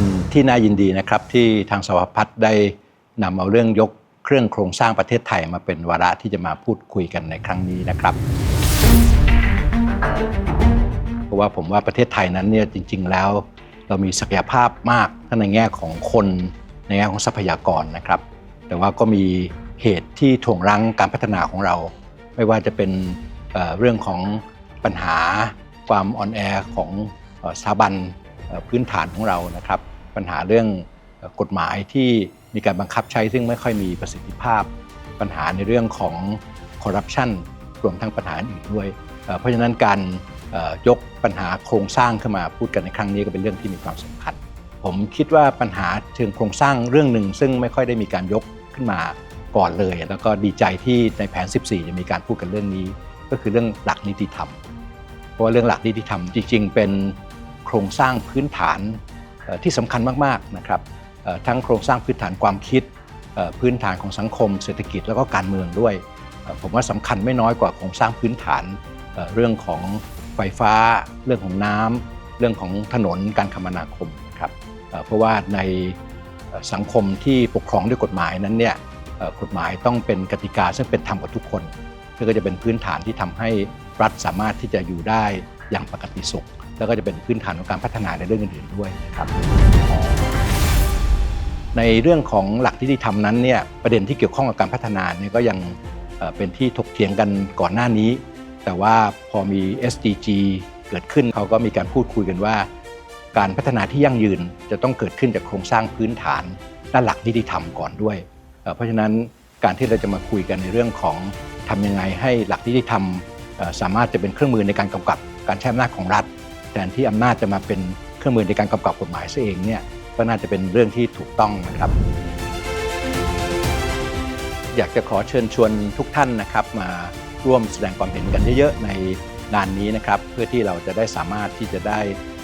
ป็นที่น่ายินดีนะครับที่ทางสภาพัฒน์ได้นำเอาเรื่องยกเครื่องโครงสร้างประเทศไทยมาเป็นวาระที่จะมาพูดคุยกันในครั้งนี้นะครับเพราะว่าผมว่าประเทศไทยนั้นเนี่ยจริง ๆ แล้ว เรามีศักยภาพมากทั้งในแง่ของคนในแง่ของทรัพยากรนะครับ แต่ว่าก็มีเหตุที่ถ่วงรั้งการพัฒนาของเรา ไม่ว่าจะเป็นเรื่องของปัญหาความอ่อนแอของสถาบัน พื้นฐานของเรานะครับ ปัญหาเรื่องกฎหมายที่มีการบังคับใช้ซึ่งไม่ค่อยมีประสิทธิภาพ ปัญหาในเรื่องของคอร์รัปชันรวมทั้งปัญหาอื่นด้วย เพราะฉะนั้นการยกปัญหาโครงสร้างขึ้นมาพูดกันในครั้งนี้ก็เป็นเรื่องที่มีความสำคัญ ผมคิดว่าปัญหาเชิงโครงสร้างเรื่องหนึ่ง ซึ่งไม่ค่อยได้มีการยกขึ้นมาก่อนเลย แล้วก็ดีใจที่ในแผน 14 จะมีการพูดกันเรื่องนี้ ก็คือเรื่องหลักนิติธรรม เพราะว่าเรื่องหลักนิติธรรมจริง ๆ เป็น ครงสร้างพื้นฐานที่สำคัญมากๆนะครับทั้งโครงสร้างพื้นฐานความคิดพื้นฐานของสังคม เศรษฐกิจแล้วก็การเมืองด้วย ผมว่าสำคัญไม่น้อยกว่าโครงสร้างพื้นฐานเรื่องของไฟฟ้า เรื่องของน้ำเรื่องของถนนการคมนาคมครับเพราะว่าในสังคมที่ปกครองด้วยกฎหมายนั้นเนี่ยกฎหมายต้องเป็นกติกาซึ่งเป็นธรรมกับทุกคนซึ่งก็จะเป็นพื้นฐานที่ทำให้รัฐสามารถที่จะอยู่ได้อย่างปกติสุข แล้วก็จะเป็นพื้นฐานของการพัฒนาในเรื่องอื่นๆด้วยนะครับในเรื่องของหลักนิติธรรมนั้นเนี่ยประเด็นที่เกี่ยวข้องกับการพัฒนาเนี่ยก็ยังเป็นที่ถกเถียงกันก่อนหน้านี้ แต่ว่าพอมี SDG เกิดขึ้นเขาก็มีการพูดคุยกันว่า การพัฒนาที่ยั่งยืนจะต้องเกิดขึ้นจากโครงสร้างพื้นฐานด้านหลักนิติธรรมก่อนด้วย เพราะฉะนั้นการที่เราจะมาคุยกันในเรื่องของทำยังไงให้หลักนิติธรรมสามารถจะเป็นเครื่องมือในการกำกับการใช้อำนาจของรัฐ แทนที่อำนาจจะมาเป็นเครื่องมือในการกำกับกฎหมายซะเองเนี่ยก็น่าจะเป็นเรื่องที่ถูกต้องนะครับ อยากจะขอเชิญชวนทุกท่านนะครับมาร่วมแสดงความเห็นกันเยอะๆในงานนี้นะครับ เพื่อที่เราจะได้สามารถที่จะได้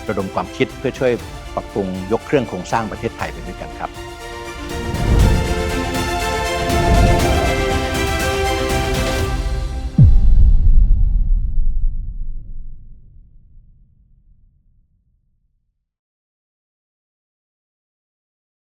ระดมความคิดเพื่อช่วยปรับปรุงยกเครื่องโครงสร้างประเทศไทยไปด้วยกันครับ